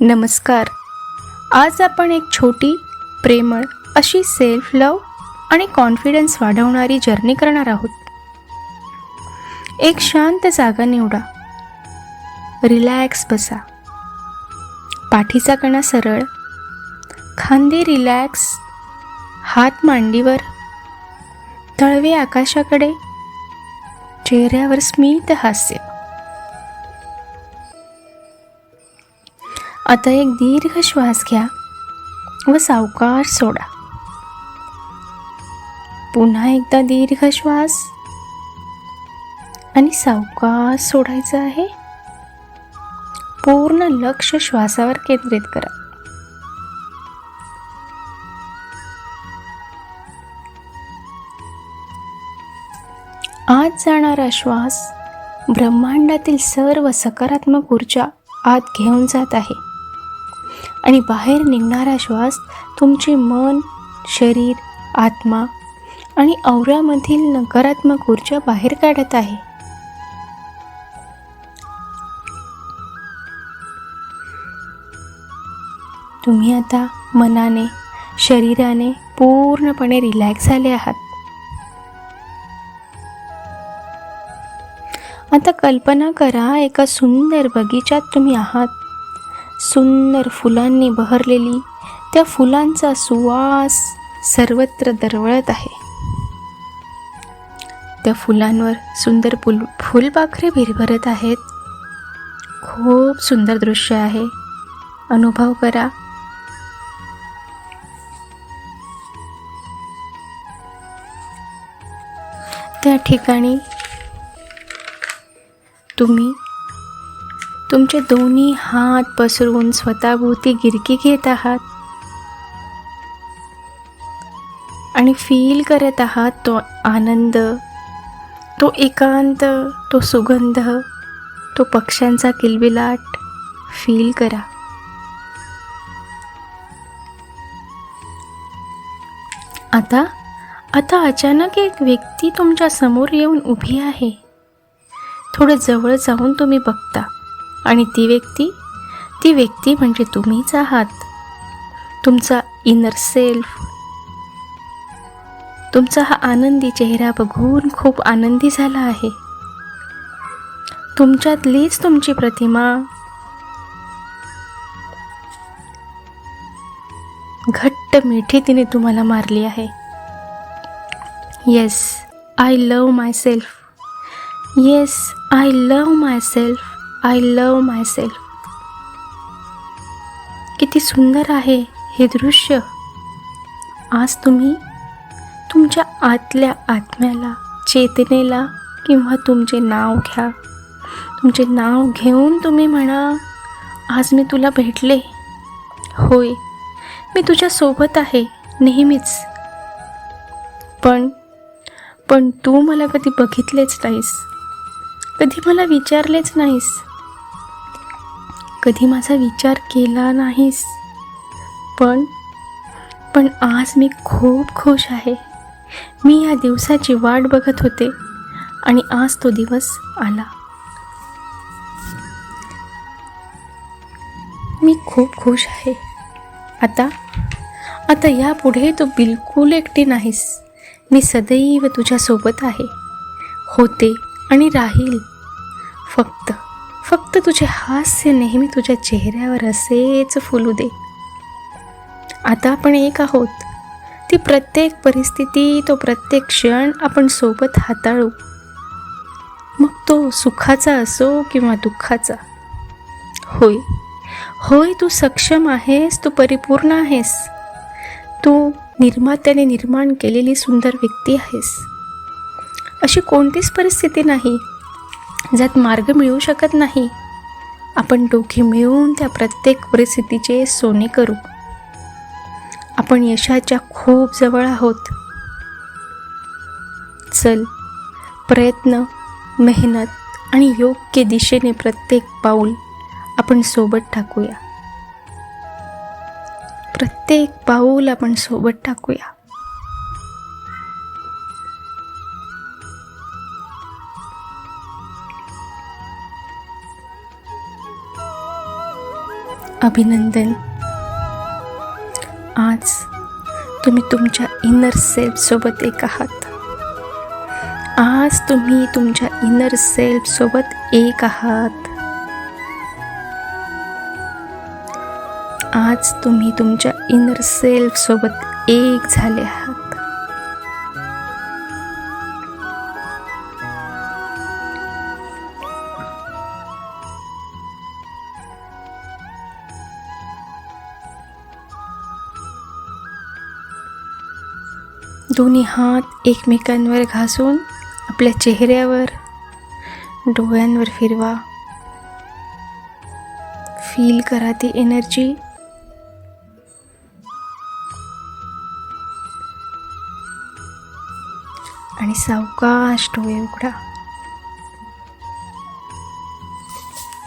नमस्कार. आज आपण एक छोटी प्रेमळ अशी सेल्फ लव आणि कॉन्फिडन्स वाढवणारी जर्नी करणार आहोत. एक शांत जागा निवडा. रिलॅक्स बसा. पाठीचा कणा सरळ. खांदे रिलॅक्स हात मांडीवर. तळवे आकाशाकडे. चेहऱ्यावर स्मित हास्य. आता एक दीर्घ श्वास घ्या व सावकार सोडा. पुन्हा एकदा दीर्घ श्वास आणि सावकार सोडायचं आहे. पूर्ण लक्ष श्वासावर केंद्रित करा. आत जाणारा श्वास ब्रह्मांडातील सर्व सकारात्मक ऊर्जा आत घेऊन जात आहे. आणि बाहेर निघणारा श्वास तुमचे मन शरीर आत्मा आणि औऱ्यामधील नकारात्मक ऊर्जा बाहेर काढत आहे. तुम्ही आता मनाने शरीराने पूर्णपणे रिलॅक्स झाले आहात. आता कल्पना करा एका सुंदर बगीचात तुम्ही आहात. सुंदर फुलांनी बहरलेली त्या फुलांचा सुवास सर्वत्र दरवळत आहे. त्या फुलांवर सुंदर फुल फुलपाखरे भिरभरत आहेत. खूप सुंदर दृश्य आहे. अनुभव करा. त्या ठिकाणी तुम्ही तुमचे दोन्ही हात पसरून स्वतःभोवती गिरकी घेत आहात. आणि फील करत आहात तो आनंद तो एकांत तो सुगंध तो पक्ष्यांचा किलबिलाट. फील करा. आता आता अचानक एक व्यक्ती तुमच्यासमोर येऊन उभी आहे. थोडं जवळ जाऊन तुम्ही बघता. आणि ती व्यक्ती ती व्यक्ती म्हणजे तुम्हीच आहात. तुमचा इनर सेल्फ तुमचा हा आनंदी चेहरा बघून खूप आनंदी झाला आहे. तुमच्यातलीच तुमची प्रतिमा घट्ट मिठी तिने तुम्हाला मारली आहे. Yes I love myself yes I love myself I love myself किती सुंदर आहे हे दृश्य. आज तुम्ही तुमच्या आतल्या आत्म्याला चेतनेला किंवा तुमचे नाव घ्या. तुमचे नाव घेऊन तुम्ही म्हणा आज मी तुला भेटले. होय मी तुझ्या सोबत आहे नेहमीच. पण पण तू मला कधी बघितलेच नाहीस. कधी मला विचारलेच नाहीस. कधी माझा विचार केला नाहीस. पण पण आज मी खूप खुश आहे. मी या दिवसाची वाट बघत होते आणि आज तो दिवस आला. मी खूप खुश आहे. आता आता यापुढे तू बिलकुल एकटी नाहीस. मी सदैव तुझ्यासोबत आहे. होते आणि राहील. फक्त फक्त तुझे हास्य नेहमी तुझ्या चेहऱ्यावर असेच फुलू दे. आता आपण एक आहोत. ती प्रत्येक परिस्थिती तो प्रत्येक क्षण आपण सोबत हाताळू. मग तो सुखाचा असो किंवा दुःखाचा. होय होय तू सक्षम आहेस तू परिपूर्ण आहेस. तू निर्मात्याने निर्माण केलेली सुंदर व्यक्ती आहेस. अशी कोणतीच परिस्थिती नाही. ज्यात मार्ग मिळू शकत नाही. आपण दोघे मिळून त्या प्रत्येक परिस्थितीचे सोने करू. आपण यशाच्या खूप जवळ आहोत. चल. प्रयत्न मेहनत आणि योग्य दिशेने प्रत्येक पाऊल आपण सोबत टाकूया. प्रत्येक पाऊल आपण सोबत टाकूया. अभिनंदन. आज तुम्ही तुमच्या इनर सेल्फसोबत एक आहात. आज तुम्ही तुमच्या इनर सेल्फसोबत एक आहात. आज तुम्ही तुमच्या इनर सेल्फसोबत एक झाले आहात. दोन्ही हात एकमेकांवर घासून आपल्या चेहऱ्यावर डोळ्यांवर फिरवा. फील करा ती एनर्जी आणि सावकाश डोळे उघडा.